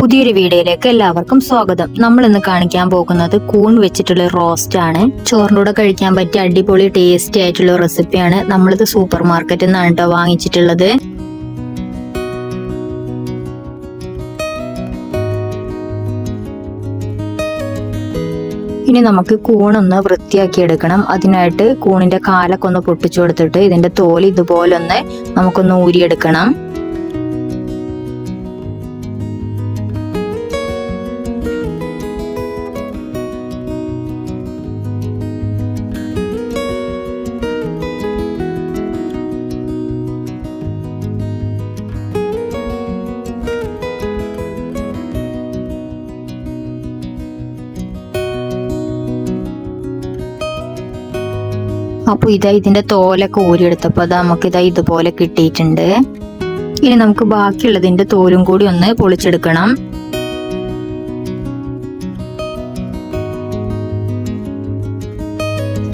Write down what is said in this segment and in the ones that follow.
പുതിയൊരു വീഡിയോയിലേക്ക് എല്ലാവർക്കും സ്വാഗതം. നമ്മൾ ഇന്ന് കാണിക്കാൻ പോകുന്നത് കൂൺ വെച്ചിട്ടുള്ള റോസ്റ്റ് ആണ്. ചോറിന്റെ കഴിക്കാൻ പറ്റിയ അടിപൊളി ടേസ്റ്റി ആയിട്ടുള്ള റെസിപ്പിയാണ് നമ്മളിത് സൂപ്പർ മാർക്കറ്റിൽ നിന്നാണ് കേട്ടോ വാങ്ങിച്ചിട്ടുള്ളത്. ഇനി നമുക്ക് കൂണൊന്ന് വൃത്തിയാക്കി എടുക്കണം. അതിനായിട്ട് കൂണിന്റെ കാലൊക്കെ ഒന്ന് പൊട്ടിച്ചു കൊടുത്തിട്ട് ഇതിന്റെ തോൽ ഇതുപോലെ ഒന്ന് നമുക്കൊന്ന് ഊരിയെടുക്കണം. അപ്പോൾ ഇതാ ഇതിന്റെ തോലൊക്കെ ഊരിയെടുത്തപ്പോൾ അത് നമുക്ക് ഇതാ ഇതുപോലെ കിട്ടിയിട്ടുണ്ട്. ഇനി നമുക്ക് ബാക്കിയുള്ളതിന്റെ തോലും കൂടി ഒന്ന് പൊളിച്ചെടുക്കണം.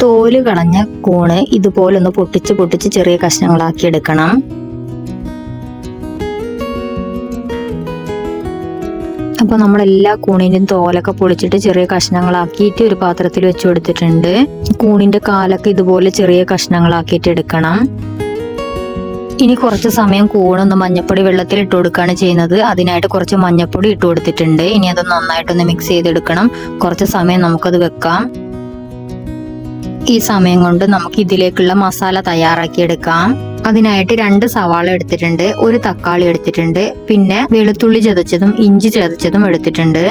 തോൽ കളഞ്ഞ കൂണ് ഇതുപോലെ ഒന്ന് പൊട്ടിച്ച് പൊട്ടിച്ച് ചെറിയ കഷ്ണങ്ങളാക്കി എടുക്കണം. അപ്പോൾ നമ്മൾ എല്ലാ കൂണിന്റെയും തോലൊക്കെ പൊളിച്ചിട്ട് ചെറിയ കഷ്ണങ്ങളാക്കിയിട്ട് ഒരു പാത്രത്തിൽ വെച്ച് കൊടുത്തിട്ടുണ്ട്. കൂണിന്റെ കാലൊക്കെ ഇതുപോലെ ചെറിയ കഷ്ണങ്ങളാക്കിയിട്ട് എടുക്കണം. ഇനി കുറച്ച് സമയം കൂണൊന്ന് മഞ്ഞപ്പൊടി വെള്ളത്തിൽ ഇട്ട് കൊടുക്കുകയാണ് ചെയ്യുന്നത്. അതിനായിട്ട് കുറച്ച് മഞ്ഞപ്പൊടി ഇട്ട് കൊടുത്തിട്ടുണ്ട്. ഇനി അത് നന്നായിട്ടൊന്ന് മിക്സ് ചെയ്തെടുക്കണം. കുറച്ച് സമയം നമുക്കത് വെക്കാം. ഈ സമയം കൊണ്ട് നമുക്ക് ഇതിലേക്കുള്ള മസാല തയ്യാറാക്കി എടുക്കാം അതിനായിട്ട് രണ്ട് സവാള എടുത്തിട്ടുണ്ട് ഒരു തക്കാളി എടുത്തിട്ടുണ്ട് പിന്നെ വെളുത്തുള്ളി ചതച്ചതും ഇഞ്ചി ചതച്ചതും എടുത്തിട്ടുണ്ട്.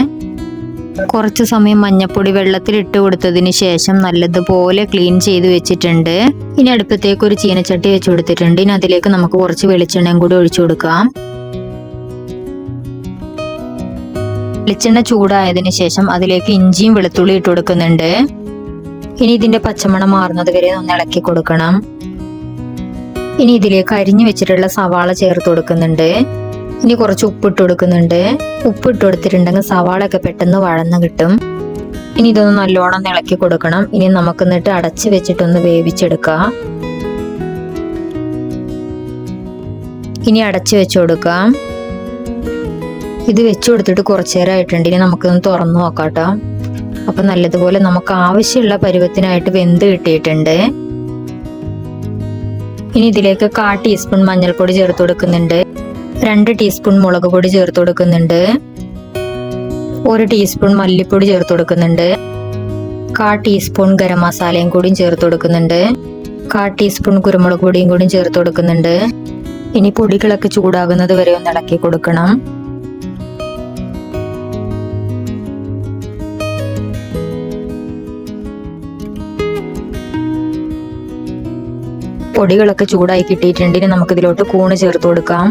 കുറച്ച് സമയം മഞ്ഞപ്പൊടി വെള്ളത്തിൽ ഇട്ട് കൊടുത്തതിന് ശേഷം നല്ലതുപോലെ ക്ലീൻ ചെയ്ത് വെച്ചിട്ടുണ്ട്. ഇനി അടുപ്പത്തേക്ക് ഒരു ചീനച്ചട്ടി വെച്ച് കൊടുത്തിട്ടുണ്ട്. ഇനി അതിലേക്ക് നമുക്ക് കുറച്ച് വെളിച്ചെണ്ണയും കൂടി ഒഴിച്ചു കൊടുക്കാം. വെളിച്ചെണ്ണ ചൂടായതിനു ശേഷം അതിലേക്ക് ഇഞ്ചിയും വെളുത്തുള്ളി ഇട്ട് കൊടുക്കുന്നുണ്ട്. ഇനി ഇതിന്റെ പച്ചമണം മാറുന്നത് വരെ ഒന്ന് ഇളക്കി കൊടുക്കണം. ഇനി ഇതിലേക്ക് അരിഞ്ഞു വെച്ചിട്ടുള്ള സവാള ചേർത്ത് കൊടുക്കുന്നുണ്ട്. ഇനി കുറച്ച് ഉപ്പിട്ട് കൊടുക്കുന്നുണ്ട്. ഉപ്പിട്ട് കൊടുത്തിട്ടുണ്ടെങ്കിൽ സവാള ഒക്കെ പെട്ടെന്ന് വഴന്ന് കിട്ടും. ഇനി ഇതൊന്ന് നല്ലോണം ഇളക്കി കൊടുക്കണം. ഇനി നമുക്ക് എന്നിട്ട് അടച്ച് വെച്ചിട്ടൊന്ന് വേവിച്ചെടുക്കാം. ഇനി അടച്ച് വെച്ച് കൊടുക്കാം. ഇത് വെച്ച് കൊടുത്തിട്ട് കുറച്ചു നേരം ആയിട്ടുണ്ട് ഇനി നമുക്കൊന്ന് തുറന്നു നോക്കാം കേട്ടോ. അപ്പൊ നല്ലതുപോലെ നമുക്ക് ആവശ്യമുള്ള പരുവത്തിനായിട്ട് വെന്ത് കിട്ടിയിട്ടുണ്ട്. ഇനി ഇതിലേക്ക് കാ ടീസ്പൂൺ മഞ്ഞൾപ്പൊടി ചേർത്ത് കൊടുക്കുന്നുണ്ട്. രണ്ട് ടീസ്പൂൺ മുളക് പൊടി ചേർത്ത് കൊടുക്കുന്നുണ്ട്. ഒരു ടീസ്പൂൺ മല്ലിപ്പൊടി ചേർത്ത് കൊടുക്കുന്നുണ്ട്. കാ ടീസ്പൂൺ ഗരം മസാലയും കൂടി ചേർത്ത് കൊടുക്കുന്നുണ്ട്. കാ ടീസ്പൂൺ കുരുമുളക് പൊടിയും കൂടിയും ചേർത്ത് കൊടുക്കുന്നുണ്ട്. ഇനി പൊടികളൊക്കെ ചൂടാകുന്നത് വരെ ഒന്ന് ഇളക്കി കൊടുക്കണം. പൊടികളൊക്കെ ചൂടായി കിട്ടിയിട്ടുണ്ട്. ഇനി നമുക്ക് ഇതിലോട്ട് കൂണ് ചേർത്ത് കൊടുക്കാം.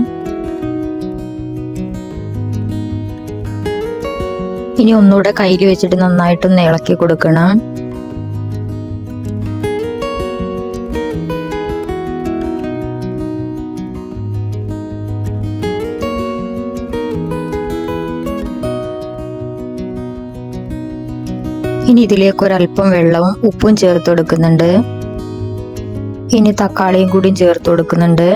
ഇനി ഒന്നുകൂടെ കയ്യിൽ വെച്ചിട്ട് നന്നായിട്ടൊന്ന് ഇളക്കി കൊടുക്കണം. ഇനി ഇതിലേക്ക് ഒരല്പം വെള്ളവും ഉപ്പും ചേർത്ത് കൊടുക്കുന്നുണ്ട്. ഇനി തക്കാളിയും കൂടി ചേർത്ത് കൊടുക്കുന്നുണ്ട്.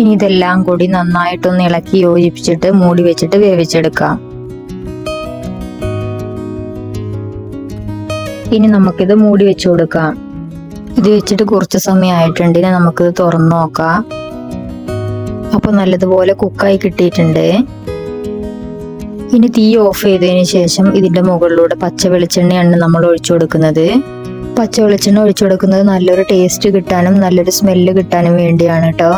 ഇനി ഇതെല്ലാം കൂടി നന്നായിട്ടൊന്ന് ഇളക്കി യോജിപ്പിച്ചിട്ട് മൂടി വെച്ചിട്ട് വേവിച്ചെടുക്കാം. ഇനി നമുക്കിത് മൂടി വെച്ചു കൊടുക്കാം. ഇത് വെച്ചിട്ട് കുറച്ച് സമയം ആയിട്ടുണ്ട് ഇനി നമുക്കിത് തുറന്നു നോക്കാം. അപ്പൊ നല്ലതുപോലെ കുക്കായി കിട്ടിയിട്ടുണ്ട്. ഇനി തീ ഓഫ് ചെയ്തതിന് ശേഷം ഇതിന്റെ മുകളിലൂടെ പച്ച വെളിച്ചെണ്ണയാണ് നമ്മൾ ഒഴിച്ചു കൊടുക്കുന്നത്. പച്ച വെളിച്ചെണ്ണ ഒഴിച്ചു കൊടുക്കുന്നത് നല്ലൊരു ടേസ്റ്റ് കിട്ടാനും നല്ലൊരു സ്മെല്ല് കിട്ടാനും വേണ്ടിയാണ് കേട്ടോ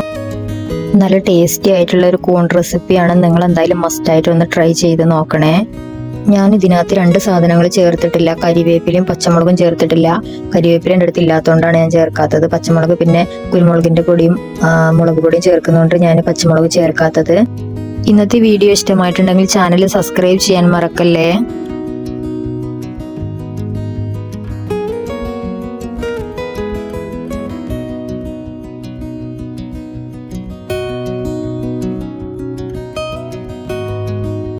നല്ല ടേസ്റ്റി ആയിട്ടുള്ള ഒരു കൂൺ റെസിപ്പിയാണ് നിങ്ങൾ എന്തായാലും മസ്റ്റ് ആയിട്ട് ഒന്ന് ട്രൈ ചെയ്ത് നോക്കണേ. ഞാൻ ഇതിനകത്ത് രണ്ട് സാധനങ്ങൾ ചേർത്തിട്ടില്ല. കരിവേപ്പിലയും പച്ചമുളകും ചേർത്തിട്ടില്ല. കരിവേപ്പില എന്റെ അടുത്ത് ഇല്ലാത്തതുകൊണ്ടാണ് ഞാൻ ചേർക്കാത്തത്. പച്ചമുളക് പിന്നെ കുരുമുളകിന്റെ പൊടിയും മുളക് പൊടിയും ചേർക്കുന്നതുകൊണ്ട് ഞാൻ പച്ചമുളക് ചേർക്കാത്തത്. ഇന്നത്തെ വീഡിയോ ഇഷ്ടമായിട്ടുണ്ടെങ്കിൽ ചാനൽ സബ്സ്ക്രൈബ് ചെയ്യാൻ മറക്കല്ലേ?